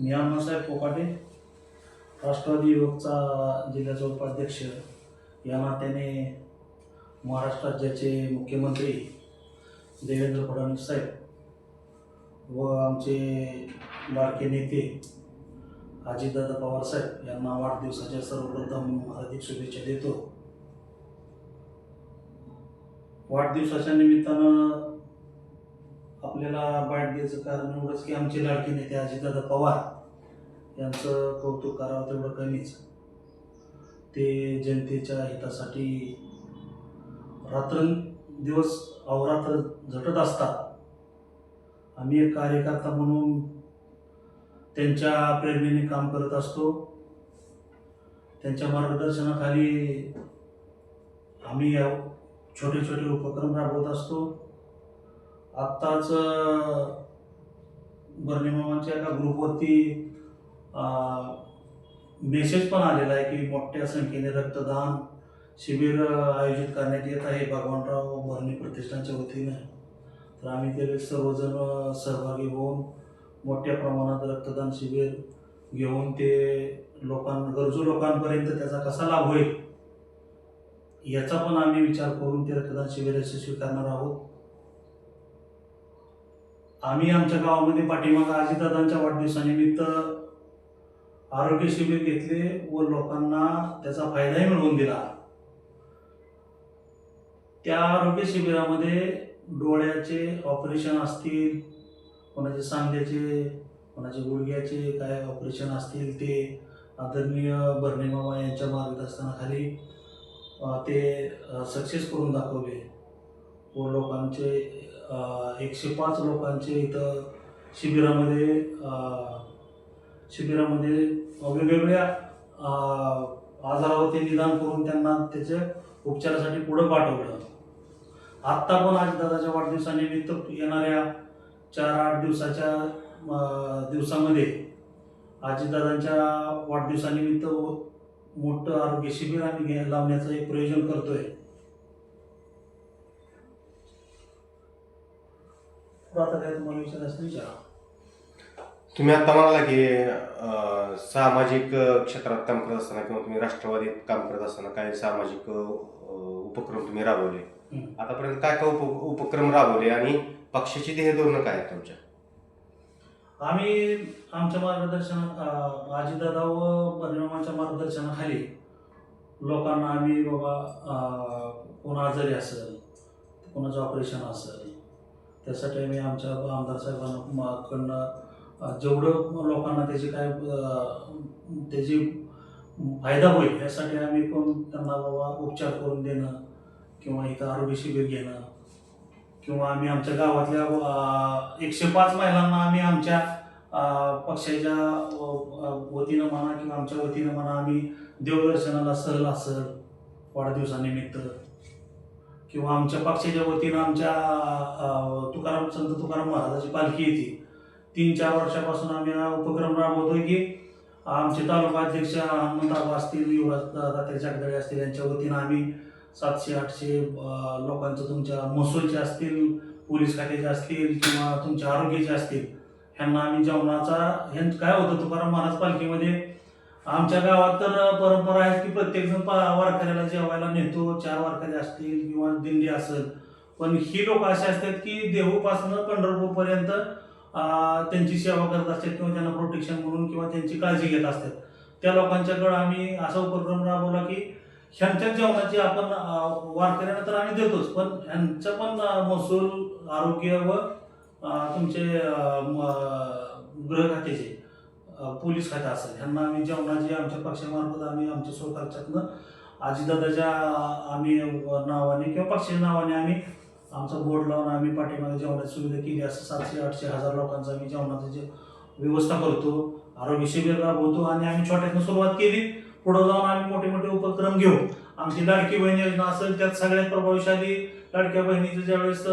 मी अण्णासाहेब कोकाटे राष्ट्रवादी युवकचा जिल्ह्याचा उपाध्यक्ष या नात्याने महाराष्ट्र राज्याचे मुख्यमंत्री देवेंद्र फडणवीस साहेब व आमचे लाडके नेते अजितदादा पवार साहेब यांना वाढदिवसाच्या सर्वप्रथम हार्दिक शुभेच्छा देतो. वाढदिवसाच्या निमित्तानं आपल्याला बाट द्यायचं कारण एवढंच की आमचे लाडके नेते अजितदादा पवार यांचं कौतुक करावं तेवढं कमीच. ते जनतेच्या हितासाठी रात्रंदिवस अवरात्र झटत असतात. आम्ही एक कार्यकर्ता म्हणून त्यांच्या प्रेरणेने काम करत असतो. त्यांच्या मार्गदर्शनाखाली आम्ही या छोटे छोटे उपक्रम राबवत असतो. आत्ताच बर्निमामांच्या एका ग्रुपवरती मेसेज पण आलेला आहे की मोठ्या संख्येने रक्तदान शिबिर आयोजित करण्यात येत आहे. भगवानराव भरणे प्रतिष्ठानच्या वतीनं. तर आम्ही ते सर्वजण सहभागी होऊन मोठ्या प्रमाणात रक्तदान शिबिर घेऊन ते लोकां गरजू लोकांपर्यंत त्याचा कसा लाभ होईल याचा पण आम्ही विचार करून ते रक्तदान शिबिर यशस्वी करणार आहोत. आम्ही आमच्या गावामध्ये पाठीमागं अजितदादांच्या वाढदिवसानिमित्त आरोग्य शिबिर घेतले व लोकांना त्याचा फायदाही मिळवून दिला. त्या आरोग्य शिबिरामध्ये डोळ्याचे ऑपरेशन असतील कोणाचे सांध्याचे कोणाचे गुडघ्याचे काय ऑपरेशन असतील ते आदरणीय भरणे मामा यांच्या मार्गदर्शनाखाली ते सक्सेस करून दाखवले व लोकांचे एकशे पाच लोकांचे इथं शिबिरामध्ये शिबिरामध्ये वेगवेगळ्या आजारावरती निदान करून त्यांना त्याच्या उपचारासाठी पुढं पाठवलं. आत्ता पण आज दादाच्या वाढदिवसानिमित्त येणाऱ्या चार आठ दिवसाच्या दिवसामध्ये आजीदादांच्या वाढदिवसानिमित्त मोठं आरोग्य शिबिर आम्ही घे लावण्याचं एक प्रयोजन करतोय. आता काय तुम्हाला विचारा. तुम्ही आता म्हणाला की अं, सामाजिक अं, क्षेत्रात काम करत असताना किंवा तुम्ही राष्ट्रवादीत काम करत असताना काही सामाजिक अं, उपक्रम तुम्ही राबवले. हम्म. आतापर्यंत काय काय उप उपक्रम राबवले आणि पक्षाची ध्येय धोरणं काय आहेत तुमच्या? आम्ही आमच्या मार्गदर्शनात आजीदादा व परिणामाच्या मार्गदर्शनाखाली लोकांना आम्ही बाबा अ, कोण आजारी असेल कोणाचं ऑपरेशन असेल त्यासाठी आम्ही आमच्या आमदार साहेबांना कडनं जेवढं लोकांना त्याची काय त्याची फायदा होईल यासाठी आम्ही पण त्यांना बाबा उपचार करून देणं किंवा इथं आरोग्य शिबिर घेणं किंवा आम्ही आमच्या गावातल्या एकशे पाच महिलांना आम्ही आमच्या पक्षाच्या वतीनं म्हणा किंवा आमच्या वतीनं म्हणा आम्ही देवदर्शनाला सहल असेल वाढदिवसानिमित्त किंवा आमच्या पक्षाच्या वतीनं आमच्या तुकाराम संत तुकाराम महाराजाची पालखी येते. तीन चार वर्षापासून आम्ही हा उपक्रम राबवतोय की आमचे तालुका अध्यक्ष हनुमंतराव असतील युवराज दादा जगदळे असतील यांच्या वतीनं आम्ही सातशे आठशे लोकांचं तुमच्या महसूलचे असतील पोलीस खात्याचे असतील किंवा तुमच्या आरोग्याचे असतील ह्यांना आम्ही जेवणाचा ह्यां काय होतं तुकाराम महाराज पालखीमध्ये आमच्या गावात तर परंपरा आहे की प्रत्येकजण पा वारकऱ्याला जेवायला नेतो. चार वारकरी असतील किंवा दिंडी असेल. पण ही लोक असे असतात की देहूपासनं पंढरपूरपर्यंत त्यांची सेवा करत असतात किंवा त्यांना प्रोटेक्शन म्हणून किंवा त्यांची काळजी घेत असतात. त्या लोकांच्याकडं आम्ही असा उपक्रम राबवला की ह्यांच्या जेवणाची आपण वारकऱ्यांना तर आम्ही देतोच. पण ह्यांचं पण महसूल आरोग्य व तुमचे गृह खात्याचे पोलीस खात्या असेल. ह्यांना आम्ही जेवणाची आमच्या पक्षामार्फत आम्ही आमच्या स्वतःच्यातनं आजीदादाच्या आम्ही नावाने किंवा पक्षाच्या नावाने आम्ही आमचा बोर्ड लावून आम्ही पाठीमागे जेवणाची सुविधा केली असं सातशे आठशे हजार लोकांचा आम्ही जेवणाची जे व्यवस्था करतो आरोग्य शिबिर राबवतो आणि आम्ही छोट्यातनं सुरुवात केली. पुढं जाऊन आम्ही मोठे मोठे उपक्रम घेऊ आमची लाडकी बहीण योजना असेल त्यात सगळ्यात प्रभावशाली लाडक्या बहिणीचं ज्यावेळेस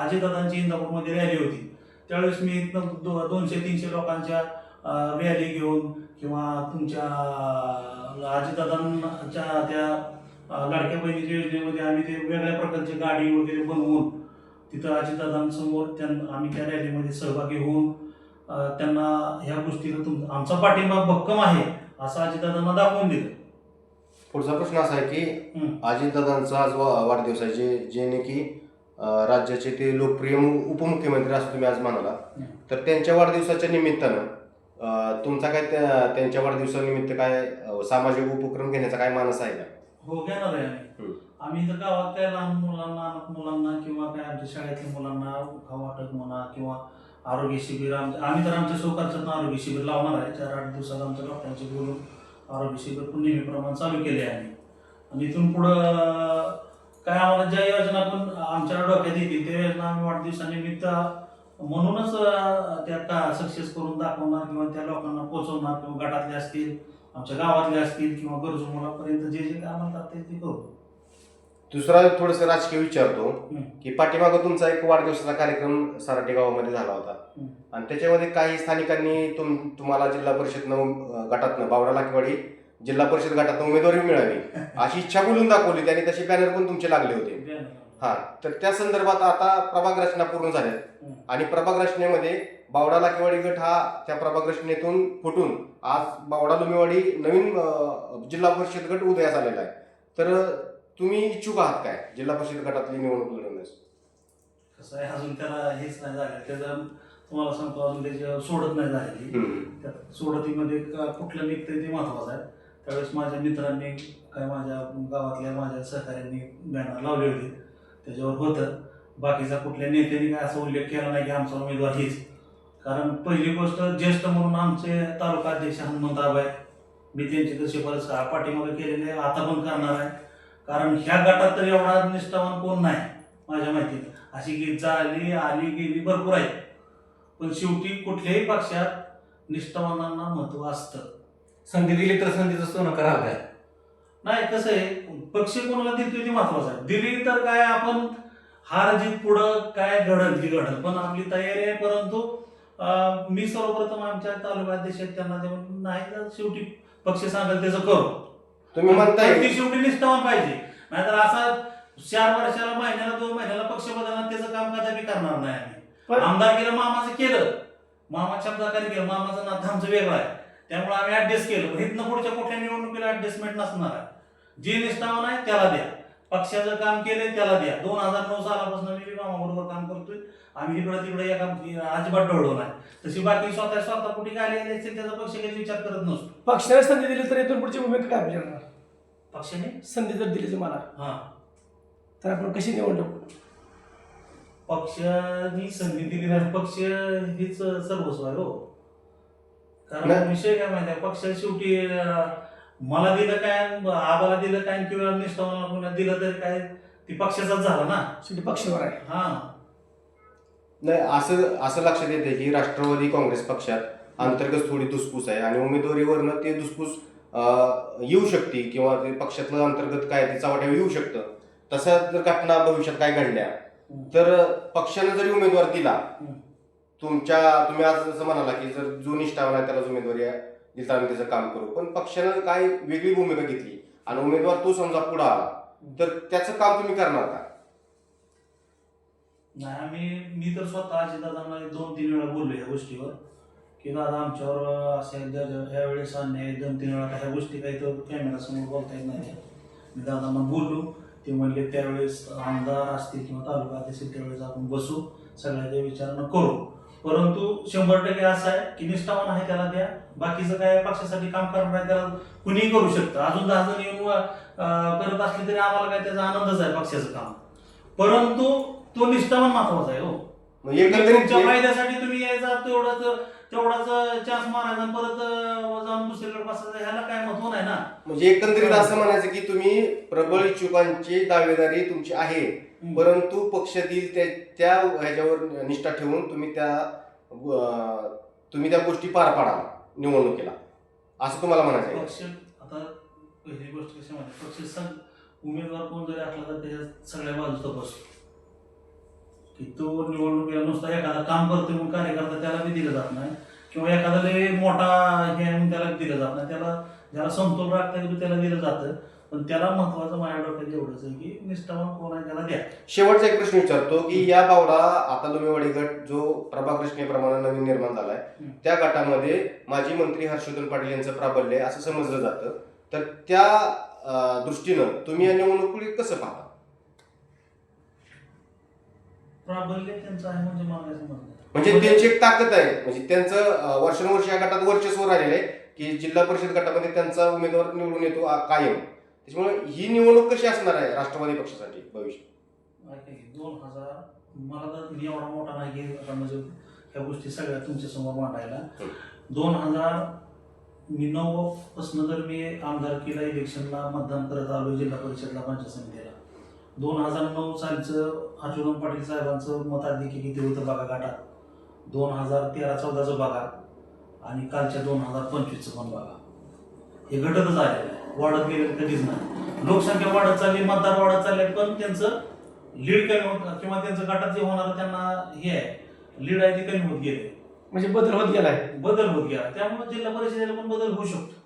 आजीदादांची इंदापूरमध्ये रॅली होती त्यावेळेस मी दो दोनशे तीनशे लोकांच्या रॅली घेऊन किंवा तुमच्या अं, अजितदादांच्या त्या लाडक्या बहिणीच्या योजनेमध्ये आम्ही ते वेगळ्या प्रकारची गाडी वगैरे बनवून तिथं अजितदादांसमोर त्यां आम्ही त्या रॅलीमध्ये सहभागी होऊन त्यांना ह्या गोष्टीला तुम आमचा पाठिंबा भक्कम आहे असं अजितदादांना दाखवून दिलं पुढचा प्रश्न असा आहे की. अजितदादांचा आज वाढदिवस आहे जे जे ने की राज्याचे ते लोकप्रिय उपमुख्यमंत्री असं तुम्ही आज म्हणाला. तर त्यांच्या वाढदिवसाच्या निमित्तानं तुमचा काय त्या- त्यांच्या वाढदिवसानिमित्त काय सामाजिक उपक्रम घेण्याचा काय मानस आहे का? हो घेणार आहे आम्ही. इथं गावात काय लहान मुलांना अनाथ मुलांना किंवा काय आमच्या शाळेतल्या मुलांना वाटप म्हणा किंवा आरोग्य शिबिर आम्ही तर आमच्या सहकार्यातून आरोग्य शिबिर लावणार आहे. चार आठ दिवसात आमच्या डॉक्टरांशी बोलून आरोग्य शिबिर पण नेहमीप्रमाणे चालू केले आहे आणि इथून पुढं काय आम्हाला ज्या योजना पण आमच्या डोक्यात येतील त्या योजना आम्ही वाढदिवसानिमित्त म्हणूनच त्या का सक्सेस करून दाखवणार किंवा त्या लोकांना पोहोचवणार किंवा गटातले असतील आमच्या गावातले असतील किंवा गरजू मुलापर्यंत जे जे करता येईल ते करू दुसरा थोडस राजकीय विचारतो. की पाठीमागं तुमचा एक वाढदिवसाचा कार्यक्रम सराटी गावामध्ये झाला होता. आणि त्याच्यामध्ये काही स्थानिकांनी तुम तुम्हाला जिल्हा परिषदनं गटातनं बावडा लाकेवाडी जिल्हा परिषद गटातनं उमेदवारी मिळावी अशी इच्छा बोलून दाखवली. त्यांनी तशी बॅनर पण तुमचे लागले होते. हा तर त्या संदर्भात आता प्रभाग रचना पूर्ण झाल्या. आणि प्रभाग रचनेमध्ये बावडा लाकेवाडी गट हा त्या प्रभाग रचनेतून फुटून आज बावडा लुमेवाडी नवीन जिल्हा परिषद गट उदयास आलेला आहे. तर तुम्ही इच्छुक आहात काय? जिल्हा परिषद गटातली निवडणूक लढवण्यास? कसं आहे अजून त्याला हेच नाही झालं त्याचं तुम्हाला सांगतो अजून त्याची सोडत नाही झालेली. सोडतीमध्ये कुठलं निघतंय ते महत्वाचं आहे. त्यावेळेस माझ्या मित्रांनी काय माझ्या गावातल्या माझ्या सहकाऱ्यांनी बॅनर लावले होते. त्याच्यावर होतं. बाकीचा कुठल्या नेत्यांनी काय असा उल्लेख केला नाही की आमचा उमेदवार हेच. कारण पहिली गोष्ट ज्येष्ठ म्हणून आमचे तालुका अध्यक्ष हनुमंत आहे मी त्यांची तशी शिफारस पाठीमागे केलेली आहे आता पण करणार आहे. कारण ह्या गटात तर एवढा निष्ठावान कोण नाही माझ्या माहितीत. अशी गीत आली आली गेली भरपूर आहे पण शेवटी कुठल्याही पक्षात निष्ठावानांना महत्त्व असतं. संधी दिली तर संधीचं सोनं करावं काय? नाही कसं आहे पक्ष कोणाला देतोय ते महत्वाचं आहे. दिली तर काय आपण हार जीत पुढं काय घडल ती घडल. पण आपली तयारी आहे परंतु अं, मी सर्वप्रथम आमच्या तालुका अध्यक्ष आहेत त्यांना देऊन नाही तर शेवटी पक्ष सांगेल त्याचं करू. तुम्ही म्हणताय पण ती शेवटी निष्ठावान पाहिजे. नाहीतर असा चार वर्षाला महिन्याला दोन महिन्याला पक्ष बदलणार त्याचं काम कदापि करणार नाही आम्ही. पण- आमदार केलं मामाचं केलं. मामा शब्दाकारी केलं मामाचं नाथ आमचं वेगळं आहे. त्यामुळे आम्ही ऍडजस्ट केलं. पण इथनं पुढच्या कुठल्या निवडणुकीला ऍडजस्टमेंट नसणार आहे. जे निष्ठावान आहे त्याला द्या. पक्षाचं काम केलंय त्याला द्या. दोन हजार नऊ सालापासून मी मामा बरोबर काम करतोय. आम्ही इकडं तिकडे या काम अजिबात ढळलो नाही. तशी बाकी स्वतः स्वतः कुठे काय आले असेल त्याचा पक्ष काही विचार करत नसतो. पक्षाने संधी दिली तर इथून पुढची भूमिका काय विचारणार पक्षाने? संधी जर दिली तुम्हाला हा. तर आपण कशी निवडणूक? पक्षाने संधी दिली नाही. पक्ष हीच सर्वस्व आहे हो. कारण नाही. विषय काय माहिती आहे? पक्ष शेवटी अं, मला दिलं काय आबाला दिलं काय किंवा निष्ठावाला कोणाला दिलं तरी काय ती पक्षाचाच झाला ना. शेवटी पक्षावर आहे. हा. नाही असं असं लक्षात येते की राष्ट्रवादी काँग्रेस पक्षात अंतर्गत थोडी धुसफूस आहे आणि उमेदवारीवरनं ते अं, येऊ शकते किंवा ते पक्षातलं अंतर्गत काय ते चव्हाट्यावर येऊ शकतं. तसं जर घटना भविष्यात काय घडल्या तर पक्षाने जरी उमेदवार दिला हम्म. तुमच्या तुम्ही आज जसं म्हणाला की जर जो निष्ठावान आहे त्यालाच उमेदवारी आहे आम्ही त्याचं काम करू. पण पक्षानं काय वेगळी भूमिका घेतली आणि उमेदवार तो समजा पुढे आला तर त्याचं काम तुम्ही करणार का? नाही आम्ही मी तर स्वतः अजितदादांना दोन तीन वेळा बोललो या गोष्टीवर की दादा आमच्यावर असे यावेळेस अन्याय दोन तीन वेळा ह्या गोष्टी काही तर कॅमेरा समोर बोलता येत नाही. मी दादांना बोललो ते म्हणले त्यावेळेस आमदार असतील किंवा तालुका असतील त्यावेळेस आपण बसू सगळ्याच्या विचारणं करू. परंतु शंभर टक्के असं आहे की निष्ठावान आहे त्याला द्या. बाकीचं काय पक्षासाठी काम करणार आहे त्याला कुणीही करू शकतं. अजून दहा जण येऊन करत असले तरी आम्हाला काय त्याचा आनंदच आहे पक्षाचं काम. परंतु तो निष्ठावान महत्त्वाचा आहे हो. तुमच्या एकंदरीत फायद्यासाठी तुम्ही यायचा तेवढाच तेवढाच चान्स मारायचा आणि परत जाऊन दुसरीकडे बसायचं. ह्याला काय महत्त्व नाही ना? म्हणजे एकंदरीत असं म्हणायचं की तुम्ही प्रबळ इच्छुकांची दावेदारी तुमची आहे. परंतु पक्ष देईल त्या त्या ह्याच्यावर निष्ठा ठेवून तुम्ही त्या अं, तुम्ही त्या गोष्टी पार पाडा निवडणुकीला. असं तुम्हाला म्हणायचं आहे. पक्ष आता पहिली गोष्ट कशी माहिती पक्ष सग उमेदवार कोण जरी असला तर त्याच्या सगळ्या बाजूच तपासतो की तो निवडणुकीला नुसता एखादा काम करतोय म्हणून कार्यकर्ता त्याला बी दिलं जात नाही. किंवा एखादा लय मोठा हे म्हणून त्याला दिलं जात नाही. त्याला ज्याला समतोल राखता येतो त्याला दिलं जातं. पण त्याला महत्वाचं माझ्या डोक्यात एवढंच आहे की निष्ठावान कोण आहे त्याला द्या. शेवटचा एक प्रश्न विचारतो की या बावडा आता लुमेवाडी गट जो प्रभाग रचनेप्रमाणे नवीन निर्माण झालाय. त्या गटामध्ये माजी मंत्री हर्षवर्धन पाटील यांचं प्राबल्य असं समजलं जातं. तर त्या दृष्टीनं तुम्ही या निवडणुकीत कसं पाहता? प्राबल्य त्यांचं आहे म्हणजे मला काय समजलं. म्हणजे त्यांची एक ताकद आहे. म्हणजे त्यांचं अं, वर्षानुवर्ष या गटात वर्चस्व राहिलेलं आहे की जिल्हा परिषद गटामध्ये त्यांचा उमेदवार निवडून येतो आ- कायम. त्याच्यामुळे ही निवडणूक कशी असणार आहे राष्ट्रवादी पक्षासाठी भविष्य ऐका की, दोन हजार मला तर मी एवढा मोठा नाही की आता म्हणजे ह्या गोष्टी सगळ्या तुमच्यासमोर मांडायला. दोन हजार मी नऊ पासून तर मी आमदारकीला इलेक्शनला मतदान करत आलो जिल्हा परिषदला पंचायत समितीला दोन हजार नऊ सालचं हर्षवर्धन पाटील साहेबांचं मताधिक्य किती होतं बघा गाठात. दोन हजार तेरा चौदाचं बघा. आणि कालच्या दोन हजार पंचवीसचं पण बघा. हे घटतच आलेलं आहे. वाढत गेलेलं कधीच नाही. लोकसंख्या वाढत चालली मतदार वाढत चालले पण त्यांचं लीड कमी होत किंवा त्यांचं गटात जे होणार त्यांना हे आहे. लीड आहे ते कमी होत गेले. म्हणजे बदल होत गेलाय. बदल होत गेला. त्यामुळे जिल्हा परिषदेला पण बदल होऊ शकतो.